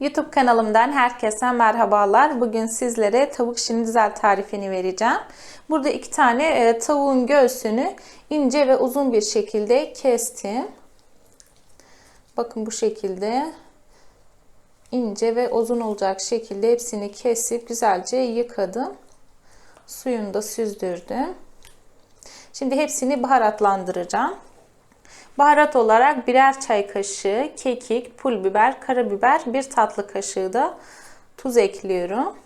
YouTube kanalımdan herkese merhabalar. Bugün sizlere tavuk şinitzel tarifini vereceğim. Burada iki tane e, tavuğun göğsünü ince ve uzun bir şekilde kestim. Bakın bu şekilde ince ve uzun olacak şekilde hepsini kesip güzelce yıkadım. Suyunu da süzdürdüm. Şimdi hepsini baharatlandıracağım. Baharat olarak birer çay kaşığı kekik, pul biber, karabiber, bir tatlı kaşığı da tuz ekliyorum.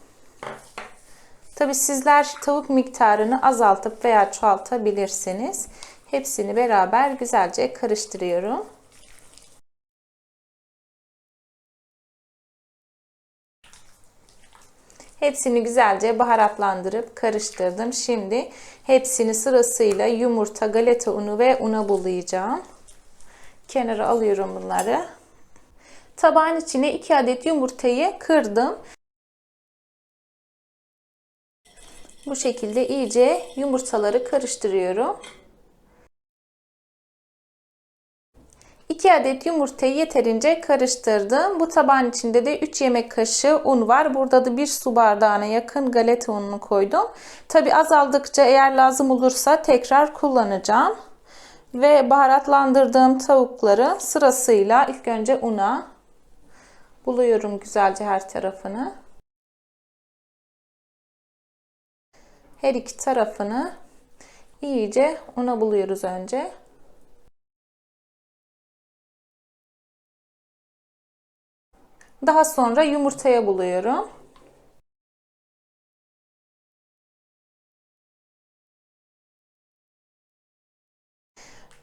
Tabi sizler tavuk miktarını azaltıp veya çoğaltabilirsiniz. Hepsini beraber güzelce karıştırıyorum. Hepsini güzelce baharatlandırıp karıştırdım. Şimdi hepsini sırasıyla yumurta, galeta unu ve una bulayacağım. Kenara alıyorum bunları. Tabağın içine 2 adet yumurtayı kırdım. Bu şekilde iyice yumurtaları karıştırıyorum. 2 adet yumurtayı yeterince karıştırdım. Bu tabağın içinde de 3 yemek kaşığı un var. Burada da 1 su bardağına yakın galeta ununu koydum. Tabi azaldıkça eğer lazım olursa tekrar kullanacağım. Ve baharatlandırdığım tavukları sırasıyla ilk önce una buluyorum güzelce her tarafını. Her iki tarafını iyice una buluyoruz önce. Daha sonra yumurtaya buluyorum.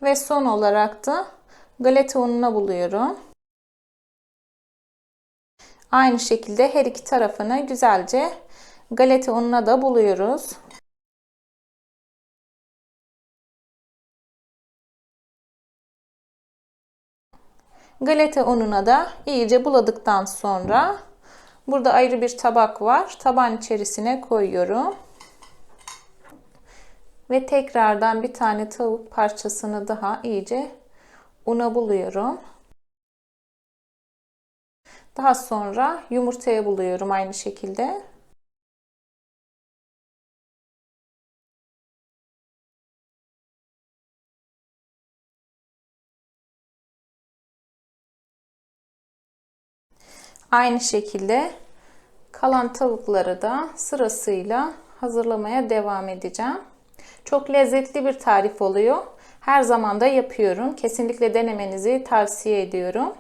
Ve son olarak da galeta ununa buluyorum. Aynı şekilde her iki tarafını güzelce galeta ununa da buluyoruz. Galeta ununa da iyice buladıktan sonra burada ayrı bir tabak var. Taban içerisine koyuyorum. Ve tekrardan bir tane tavuk parçasını daha iyice una buluyorum. Daha sonra yumurtaya buluyorum aynı şekilde. Aynı şekilde kalan tavukları da sırasıyla hazırlamaya devam edeceğim. Çok lezzetli bir tarif oluyor. Her zaman da yapıyorum. Kesinlikle denemenizi tavsiye ediyorum.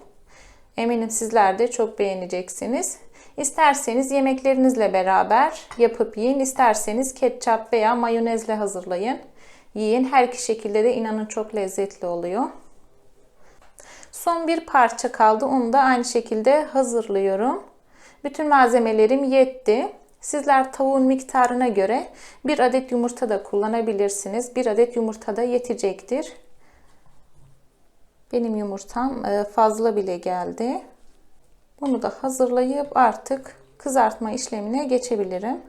Eminim sizler de çok beğeneceksiniz. İsterseniz yemeklerinizle beraber yapıp yiyin. İsterseniz ketçap veya mayonezle hazırlayın. Yiyin. Her iki şekilde de inanın çok lezzetli oluyor. Son bir parça kaldı. Onu da aynı şekilde hazırlıyorum. Bütün malzemelerim yetti. Sizler tavuğun miktarına göre bir adet yumurta da kullanabilirsiniz. Bir adet yumurta da yetecektir. Benim yumurtam e, fazla bile geldi. Bunu da hazırlayıp artık kızartma işlemine geçebilirim.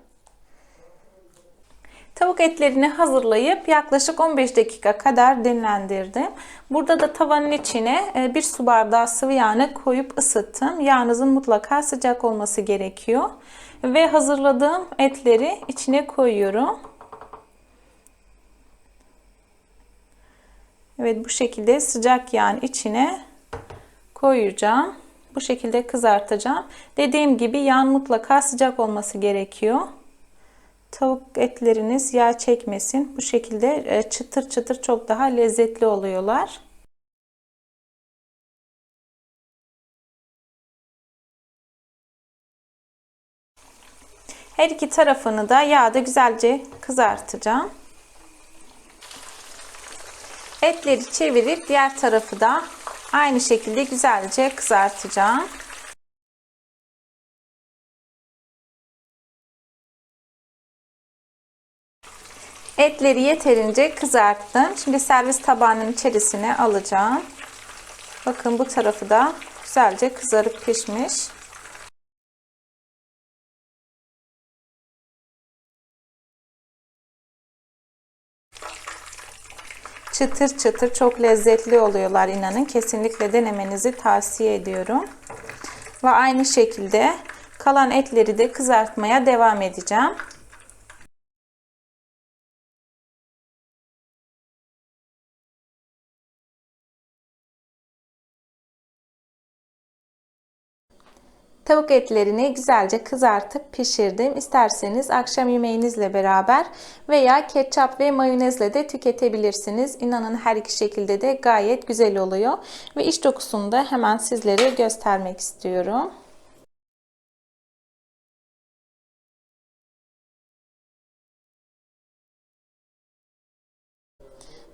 Tavuk etlerini hazırlayıp yaklaşık 15 dakika kadar dinlendirdim. Burada da tavanın içine e, bir su bardağı sıvı yağını koyup ısıttım. Yağınızın mutlaka sıcak olması gerekiyor. Ve hazırladığım etleri içine koyuyorum. Evet bu şekilde sıcak yağın içine koyacağım. Bu şekilde kızartacağım. Dediğim gibi yağın mutlaka sıcak olması gerekiyor. Tavuk etleriniz yağ çekmesin. Bu şekilde e, çıtır çıtır çok daha lezzetli oluyorlar. Her iki tarafını da yağda güzelce kızartacağım. Etleri çevirip diğer tarafı da aynı şekilde güzelce kızartacağım. Etleri yeterince kızarttım. Şimdi servis tabağının içerisine alacağım. Bakın bu tarafı da güzelce kızarıp pişmiş. Çıtır çıtır çok lezzetli oluyorlar inanın. Kesinlikle denemenizi tavsiye ediyorum. Ve aynı şekilde kalan etleri de kızartmaya devam edeceğim. Tavuk etlerini güzelce kızartıp pişirdim. İsterseniz akşam yemeğinizle beraber veya ketçap ve mayonezle de tüketebilirsiniz. İnanın her iki şekilde de gayet güzel oluyor. Ve iç dokusunu da hemen sizlere göstermek istiyorum.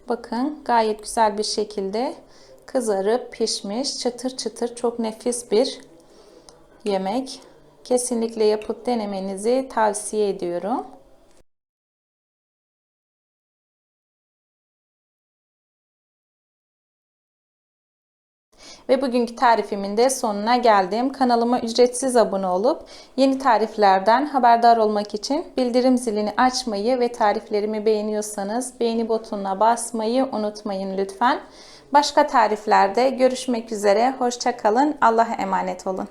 Bakın gayet güzel bir şekilde kızarıp pişmiş. Çıtır çıtır çok nefis bir yemek. Kesinlikle yapıp denemenizi tavsiye ediyorum. Ve bugünkü tarifimin de sonuna geldim. Kanalıma ücretsiz abone olup yeni tariflerden haberdar olmak için bildirim zilini açmayı ve tariflerimi beğeniyorsanız beğeni butonuna basmayı unutmayın lütfen. Başka tariflerde görüşmek üzere. Hoşçakalın. Allah'a emanet olun.